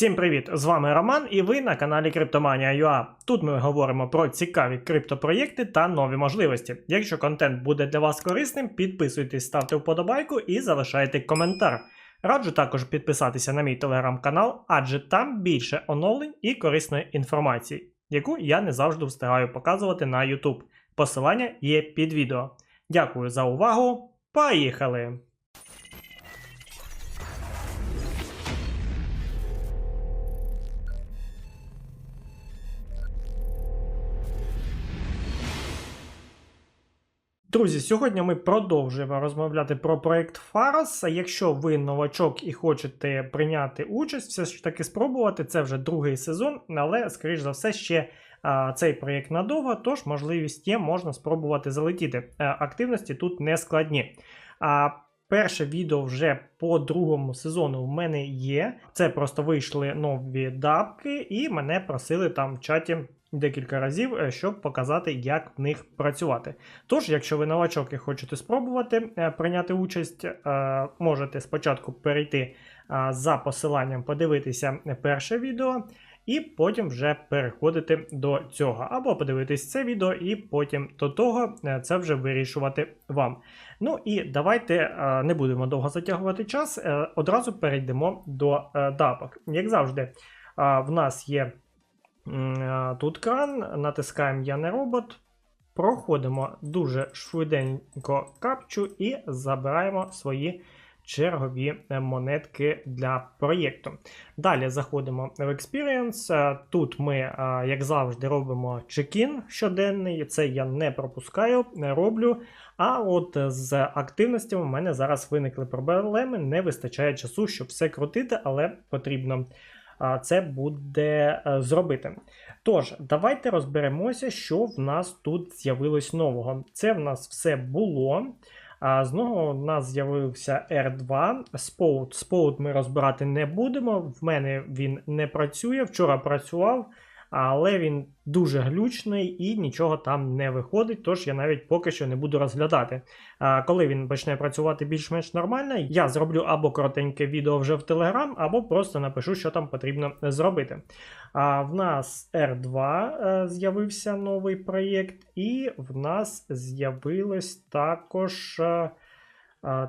Всім привіт! З вами Роман і ви на каналі Криптоманія.ua. Тут ми говоримо про цікаві криптопроєкти та нові можливості. Якщо контент буде для вас корисним, підписуйтесь, ставте вподобайку і залишайте коментар. Раджу також підписатися на мій телеграм-канал, адже там більше оновлень і корисної інформації, яку я не завжди встигаю показувати на YouTube. Посилання є під відео. Дякую за увагу. Поїхали! Друзі, сьогодні ми продовжуємо розмовляти про проект Фарос. Якщо ви новачок і хочете прийняти участь, все ж таки спробувати. Це вже другий сезон, але, скоріш за все, ще а, цей проєкт надовго, тож можливість є, можна спробувати залетіти. А, активності тут не складні. А Перше відео вже по другому сезону в мене є. Це просто вийшли нові дапки, і мене просили там в чаті декілька разів, е, щоб показати, як в них працювати. Тож, якщо ви новачок і хочете спробувати е, прийняти участь, е, можете спочатку перейти за посиланням, подивитися перше відео. І потім вже переходити до цього. Або подивитись це відео, і потім до того це вже вирішувати вам. Ну і давайте не будемо довго затягувати час. Одразу перейдемо до дапок. Як завжди, в нас є тут кран, натискаємо Я не робот. Проходимо дуже швиденько капчу і забираємо свої чергові е, монетки для проєкту. Далі заходимо в Experience. Е, Тут ми, е, як завжди, робимо чекін щоденний. Це я не пропускаю, не роблю. А от з активностями в мене зараз виникли проблеми. Не вистачає часу, щоб все крутити, але потрібно це буде е, зробити. Тож, давайте розберемося, що в нас тут з'явилось нового. Це в нас все було. А знову в нас з'явився R2. Споут. Споут ми розбирати не будемо. В мене він не працює. Вчора працював, але він дуже глючний і нічого там не виходить. Тож я навіть поки що не буду розглядати. А коли він почне працювати більш-менш нормально, я зроблю або коротеньке відео вже в Telegram, або просто напишу, що там потрібно зробити. А в нас R2 е, з'явився новий проєкт, і в нас з'явилось також.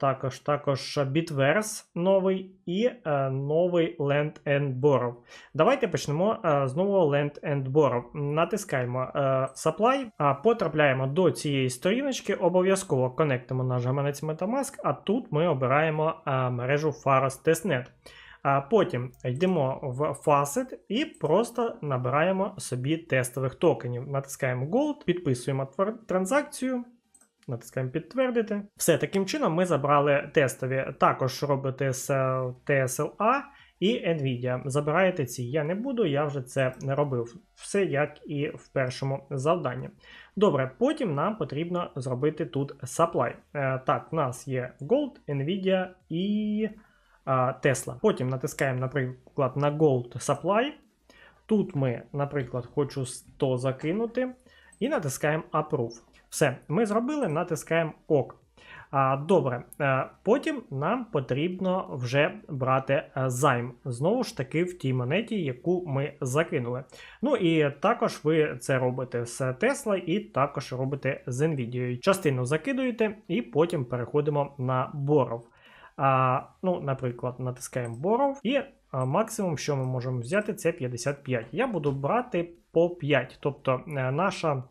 Також також Bitverse новий і е, новий Land and Borrow. Давайте почнемо е, з Land and Borrow. Натискаємо е, Supply, а потрапляємо до цієї сторіночки. Обов'язково конектимо наш гаманець Metamask, а тут ми обираємо мережу Faros Testnet. А потім йдемо в Facet і просто набираємо собі тестових токенів. Натискаємо Gold, підписуємо транзакцію. Натискаємо підтвердити. Все, таким чином ми забрали тестові. Також робите з е, TSLA і Nvidia. Забираєте ці. Я не буду, я вже це робив. Все як і в першому завданні. Добре, потім нам потрібно зробити тут supply. Е, так, в нас є Gold, Nvidia і е, Tesla. Потім натискаємо, наприклад, на Gold Supply. Тут ми, наприклад, хочу 100 закинути. І натискаємо Approve. Все, ми зробили, натискаємо ОК. Добре, е, потім нам потрібно вже брати е, займ. Знову ж таки, в тій монеті, яку ми закинули. Ну і також ви це робите з Tesla і також робите з Nvidia. Частину закидуєте, і потім переходимо на. А, ну, Наприклад, натискаємо Borrow, і максимум, що ми можемо взяти, це 55. Я буду брати по 5. Тобто е, наша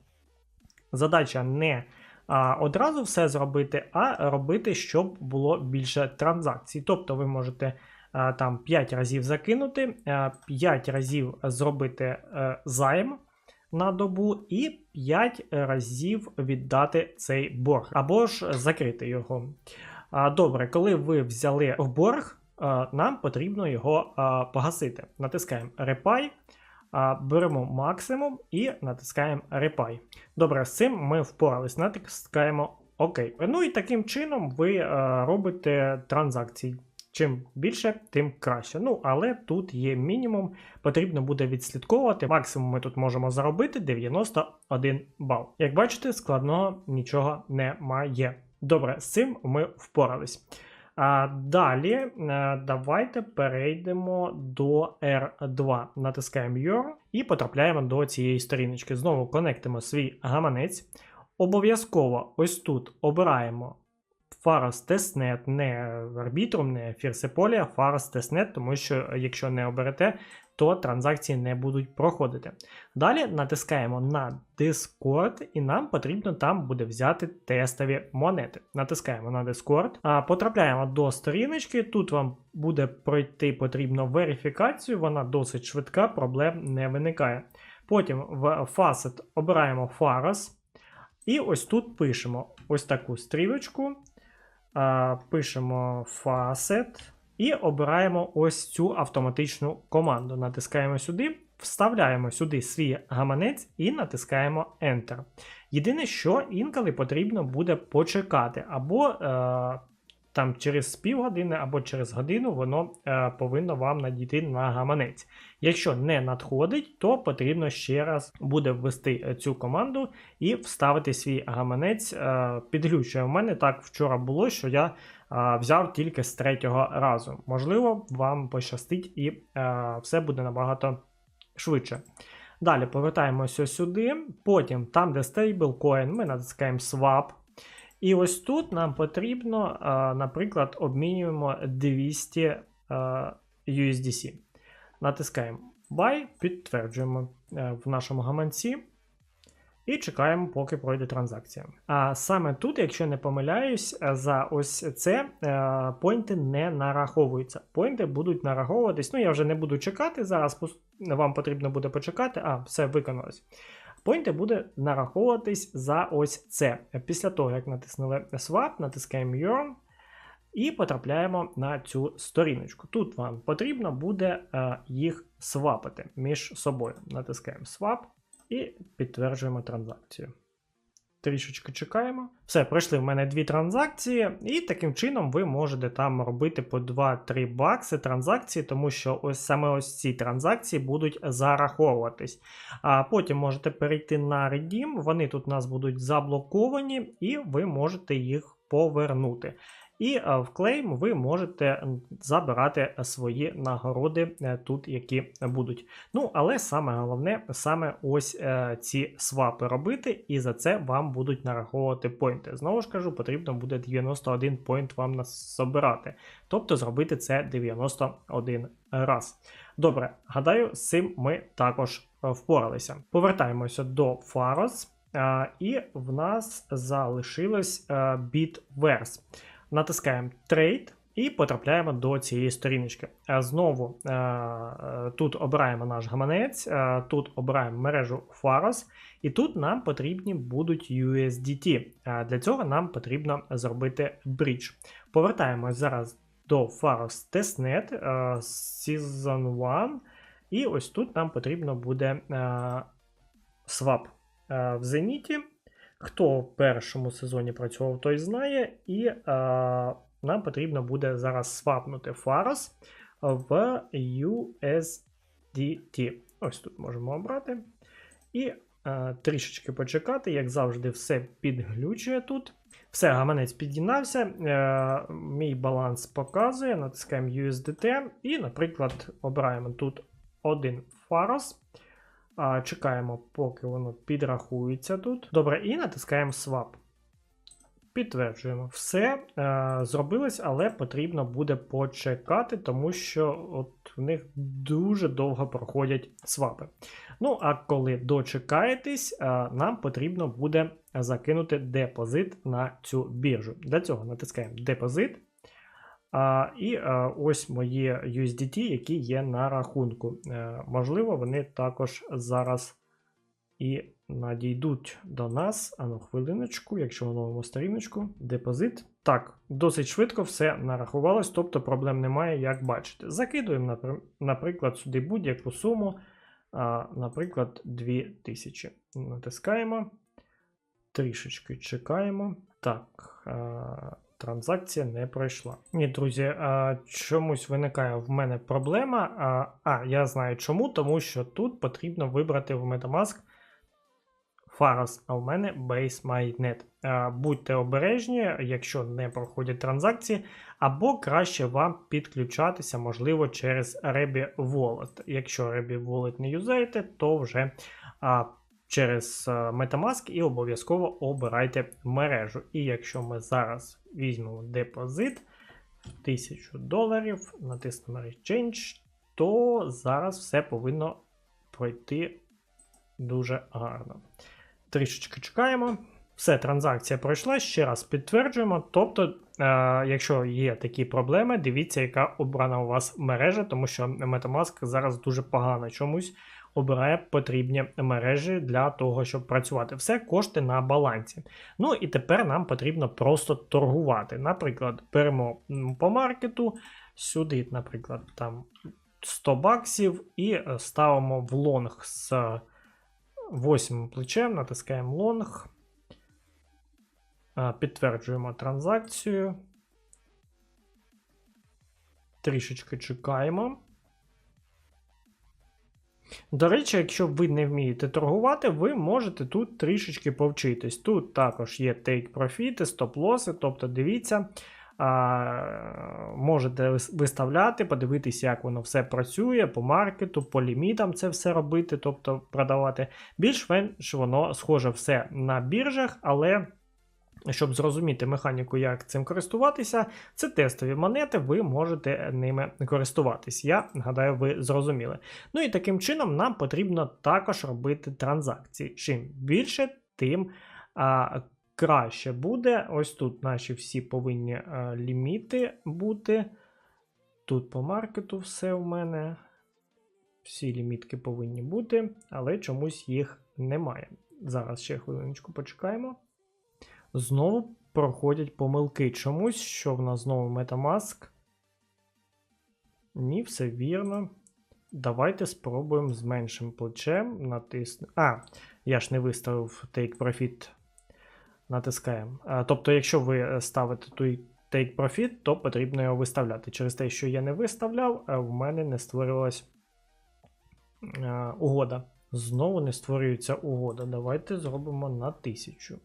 задача не а, одразу все зробити, а робити, щоб було більше транзакцій. Тобто ви можете а, там 5 разів закинути, а, 5 разів зробити е, займ на добу і 5 разів віддати цей борг, або ж закрити його. А, Добре, коли ви взяли в борг, а, нам потрібно його а, погасити. Натискаємо Repay, а, беремо максимум і натискаємо Repay. Добре, з цим ми впорались. Натискаємо ОК. Ну і таким чином ви е, робите транзакції. Чим більше, тим краще. Ну, але тут є мінімум, потрібно буде відслідковувати. Максимум ми тут можемо заробити 91 бал. Як бачите, складного нічого немає. Добре, з цим ми впорались. А далі е, давайте перейдемо до R2. Натискаємо Your і потрапляємо до цієї сторіночки. Знову конектимо свій гаманець. Обов'язково ось тут обираємо Faros Testnet, не Arbitrum, не Firsepolia, Faros Testnet, тому що якщо не оберете, то транзакції не будуть проходити. Далі натискаємо на Discord, і нам потрібно там буде взяти тестові монети. Натискаємо на Discord, а, потрапляємо до сторіночки. Тут вам буде пройти потрібно верифікацію, вона досить швидка, проблем не виникає. Потім в Facet обираємо Faros. І ось тут пишемо ось таку стрілочку. Пишемо Facet. І обираємо ось цю автоматичну команду. Натискаємо сюди, вставляємо сюди свій гаманець і натискаємо Enter. Єдине, що інколи потрібно буде почекати, або е, там через півгодини, або через годину воно е, повинно вам надійти на гаманець. Якщо не надходить, то потрібно ще раз буде ввести цю команду і вставити свій гаманець. Е, підглючує. У мене так вчора було, що я взяв тільки з третього разу. Можливо, вам пощастить і а, все буде набагато швидше. Далі повертаємося сюди. Потім, там, де stablecoin, ми натискаємо Swap. І ось тут нам потрібно, а, наприклад, обмінюємо 200 а, USDC. Натискаємо Buy, підтверджуємо в нашому гаманці. І чекаємо, поки пройде транзакція. А саме тут, якщо не помиляюсь, за ось це е, поінти не нараховуються. Поінти будуть нараховуватись. Ну, я вже не буду чекати. Зараз вам потрібно буде почекати. А, все виконалось. Поінти буде нараховуватись за ось це. Після того, як натиснули Swap, натискаємо Earn і потрапляємо на цю сторіночку. Тут вам потрібно буде е, їх свапити між собою. Натискаємо Swap. І підтверджуємо транзакцію. Трішечки чекаємо. Все, пройшли в мене дві транзакції, і таким чином ви можете там робити по 2-3 бакси транзакції, тому що ось саме ось ці транзакції будуть зараховуватись. А потім можете перейти на Redeem, вони тут у нас будуть заблоковані, і ви можете їх повернути. І е, в клейм ви можете забирати свої нагороди е, тут, які будуть. Ну, але саме головне, саме ось е, ці свапи робити, і за це вам будуть нараховувати поінти. Знову ж кажу, потрібно буде 91 поінт вам собирати. Тобто зробити це 91 раз. Добре, гадаю, з цим ми також впоралися. Повертаємося до Faros, і в нас залишилось Bitverse натискаємо Trade і потрапляємо до цієї сторіночки. Знову е, е, тут обираємо наш гаманець, е, тут обираємо мережу Faros, і тут нам потрібні будуть USDT. Для цього нам потрібно зробити брідж. Повертаємось зараз до Faros Testnet Season 1. І ось тут нам потрібно буде свап в Зеніті. Хто в першому сезоні працював, той знає, і е, нам потрібно буде зараз свапнути Faros в USDT. Ось тут можемо обрати. І е, трішечки почекати, як завжди, все підглючує тут. Все, гаманець під'єднався. Е, мій баланс показує, натискаємо USDT і, наприклад, обираємо тут один Faros. А, Чекаємо, поки воно підрахується тут. Добре, і натискаємо Swap. Підтверджуємо, все е, зробилось, але потрібно буде почекати, тому що от в них дуже довго проходять свапи. Ну, а коли дочекаєтесь, е, нам потрібно буде закинути депозит на цю біржу. Для цього натискаємо депозит. А, І а, ось мої USDT, які є на рахунку. Е, можливо, вони також зараз і надійдуть до нас. Ану, хвилиночку, якщо оновимо сторіночку, депозит. Так, досить швидко все нарахувалось, тобто проблем немає, як бачите. Закидуємо, наприклад, сюди будь-яку суму, а, наприклад, 2000. Натискаємо. Трішечки чекаємо. Так. А, Транзакція не пройшла. Ні, друзі, а, чомусь виникає в мене проблема. А, а, я знаю чому, тому що тут потрібно вибрати в Metamask Faros, а в мене BaseMyNet. Е, Будьте обережні, якщо не проходять транзакції, або краще вам підключатися, можливо, через Rebby Wallet. Якщо Rebby Wallet не юзаєте, то вже а, через е, Metamask і обов'язково обирайте мережу. І якщо ми зараз візьмемо депозит 1000 доларів, натиснемо Exchange, то зараз все повинно пройти дуже гарно. Трішечки чекаємо. Все, транзакція пройшла. Ще раз підтверджуємо. Тобто, е, якщо є такі проблеми, дивіться, яка обрана у вас мережа, тому що Metamask зараз дуже погано чомусь обирає потрібні мережі для того, щоб працювати. Все кошти на балансі. Ну і тепер нам потрібно просто торгувати. Наприклад, беремо по маркету, сюди, наприклад, там 100 баксів і е, ставимо в лонг з 8 плечем, натискаємо лонг. Підтверджуємо транзакцію. Трішечки чекаємо. До речі, якщо ви не вмієте торгувати, ви можете тут трішечки повчитись. Тут також є take profit, стоп-лоси, тобто дивіться, а, можете виставляти, подивитися, як воно все працює по маркету, по лімітам це все робити, тобто продавати. Більш-менш воно схоже все на біржах, але. Щоб зрозуміти механіку, як цим користуватися, це тестові монети, ви можете ними користуватись. Я гадаю, ви зрозуміли. Ну і таким чином нам потрібно також робити транзакції. Чим більше, тим а, краще буде. Ось тут наші всі повинні а, ліміти бути. Тут по маркету все в мене. Всі лімітки повинні бути, але чомусь їх немає. Зараз ще хвилиночку почекаємо. Знову проходять помилки. Чомусь, що в нас знову Metamask. Ні, все вірно. Давайте спробуємо з меншим плечем натиснути. А, я ж не виставив Take Profit. Натискаємо. Тобто, якщо ви ставите той Take Profit, то потрібно його виставляти. Через те, що я не виставляв, в мене не створилась угода. Знову не створюється угода. Давайте зробимо на 1000.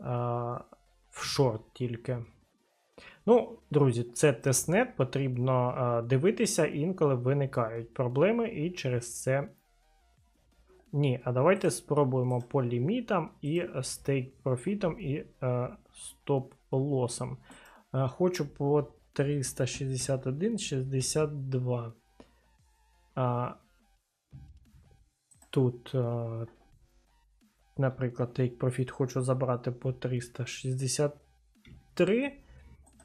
А, в шорт тільки. Ну, друзі, це тестнет, потрібно а, дивитися, інколи виникають проблеми, і через це. Ні, а давайте спробуємо по лімітам і стейк профітом і стоп-лосом. Хочу по 361,62. А, Тут, наприклад, Take Profit хочу забрати по 363,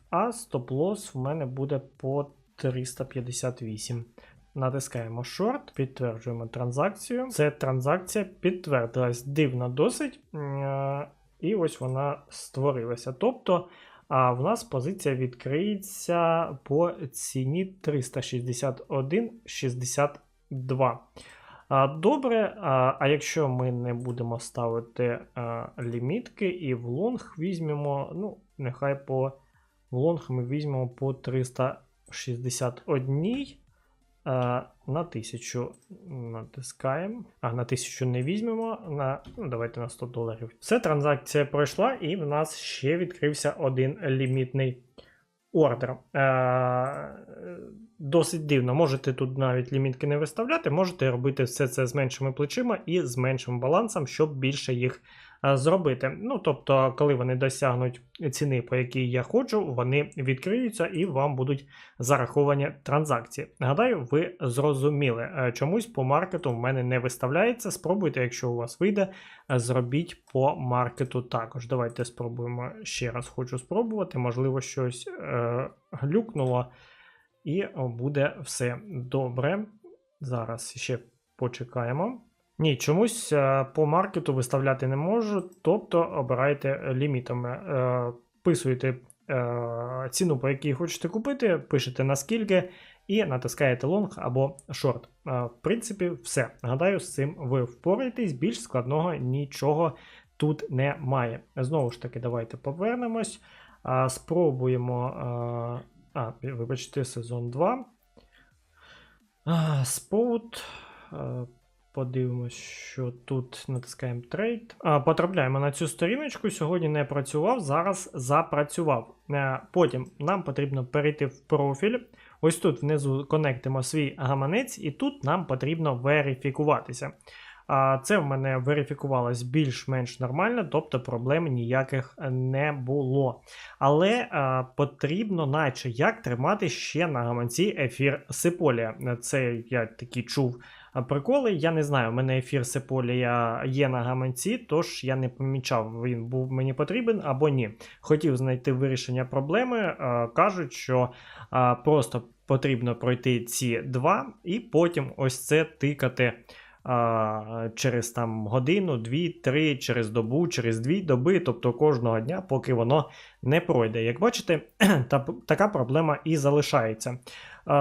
а стоп-лосс в мене буде по 358. Натискаємо Short, підтверджуємо транзакцію. Це транзакція підтвердилась дивно досить. е, І ось вона створилася. Тобто в нас позиція відкриється по ціні 361,62. Добре, а якщо ми не будемо ставити лімітки і в лонг візьмемо, ну, нехай по в лонг ми візьмемо по 361 на 1000 натискаємо. А, на 1000 не візьмемо, на, ну, давайте на 100 доларів. Все, транзакція пройшла, і в нас ще відкрився один лімітний ордер. Е, Досить дивно. Можете тут навіть лімітки не виставляти, можете робити все це з меншими плечима і з меншим балансом, щоб більше їх е, зробити. Ну, тобто, коли вони досягнуть ціни, по якій я хочу, вони відкриються і вам будуть зараховані транзакції. Гадаю, ви зрозуміли. Е, Чомусь по маркету в мене не виставляється. Спробуйте, якщо у вас вийде, е, зробіть по маркету також. Давайте спробуємо ще раз. Хочу спробувати. Можливо, щось е, глюкнуло, і буде все добре. Зараз ще почекаємо. Ні, чомусь е, по маркету виставляти не можу, тобто обирайте лімітами. Е, Вписуєте е, ціну, по якій хочете купити, пишете наскільки і натискаєте лонг або шорт. В принципі, все. Гадаю, з цим ви впораєтесь. Більш складного нічого тут немає. Знову ж таки, давайте повернемось. Спробуємо. А, вибачте, сезон 2. А, Споут. Подивимось, що тут натискаємо трейд. Потрапляємо на цю сторіночку. Сьогодні не працював, зараз запрацював. Е, Потім нам потрібно перейти в профіль. Ось тут внизу конектимо свій гаманець, і тут нам потрібно верифікуватися. А Це в мене верифікувалось більш-менш нормально, тобто проблем ніяких не було. Але потрібно, наче як тримати ще на гаманці ефір Сиполія. Це я такі чув приколи. Я не знаю, у мене ефір Сиполія є на гаманці, тож я не помічав, він був мені потрібен або ні. Хотів знайти вирішення проблеми. Кажуть, що просто потрібно пройти ці два, і потім ось це тикати через там годину, дві, три, через добу, через дві доби, тобто кожного дня, поки воно не пройде. Як бачите, та, така проблема і залишається.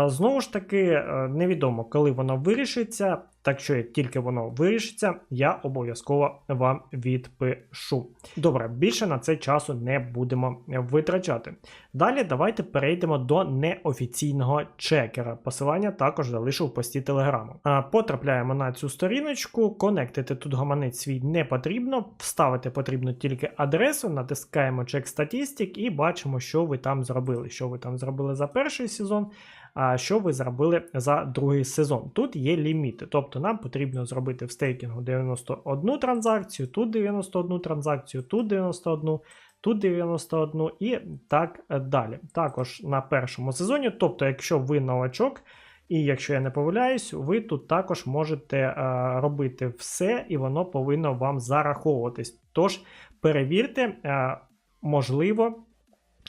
Знову ж таки, е, невідомо, коли воно вирішиться. Так що, як тільки воно вирішиться, я обов'язково вам відпишу. Добре, більше на це часу не будемо витрачати. Далі давайте перейдемо до неофіційного чекера. Посилання також залишу в пості телеграму. Потрапляємо на цю сторіночку, конектити тут гаманець свій не потрібно, вставити потрібно тільки адресу, натискаємо чек статістик і бачимо, що ви там зробили. Що ви там зробили за перший сезон, а що ви зробили за другий сезон. Тут є ліміти, тобто нам потрібно зробити в стейкінгу 91 транзакцію, тут 91 транзакцію, тут 91. Тут 91 і так далі. Також на першому сезоні, тобто, якщо ви новачок, і якщо я не помиляюсь, ви тут також можете е, робити все, і воно повинно вам зараховуватись. Тож перевірте, е, можливо,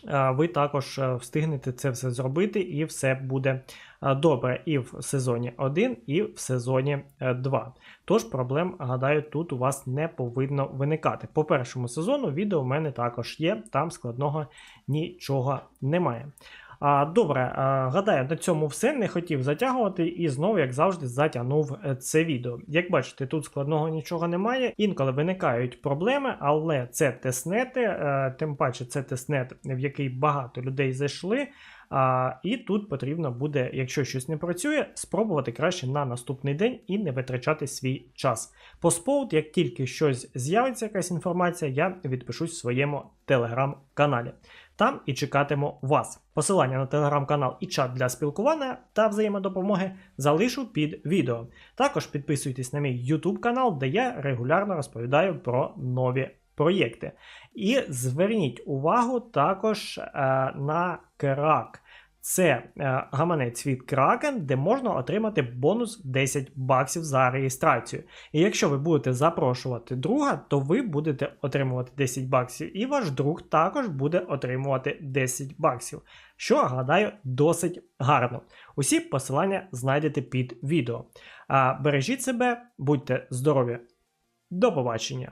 ви також е, встигнете це все зробити, і все буде е, добре і в сезоні 1, і в сезоні 2. Тож проблем, гадаю, тут у вас не повинно виникати. По першому сезону відео в мене також є, там складного нічого немає. А, Добре, гадаю, на цьому все не хотів затягувати і знову, як завжди, затягнув е, це відео. Як бачите, тут складного нічого немає. Інколи виникають проблеми, але це тестнети, е, тим паче це тестнет, в який багато людей зайшли. А, І тут потрібно буде, якщо щось не працює, спробувати краще на наступний день і не витрачати свій час. По споут, як тільки щось з'явиться, якась інформація, я відпишусь в своєму телеграм-каналі. Там і чекатиму вас. Посилання на телеграм-канал і чат для спілкування та взаємодопомоги залишу під відео. Також підписуйтесь на мій YouTube канал, де я регулярно розповідаю про нові проєкти. І зверніть увагу також е, на крак. Це е, гаманець від Kraken, де можна отримати бонус 10 баксів за реєстрацію. І якщо ви будете запрошувати друга, то ви будете отримувати 10 баксів, і ваш друг також буде отримувати 10 баксів, що гадаю досить гарно. Усі посилання знайдете під відео. Бережіть себе, будьте здорові. До побачення!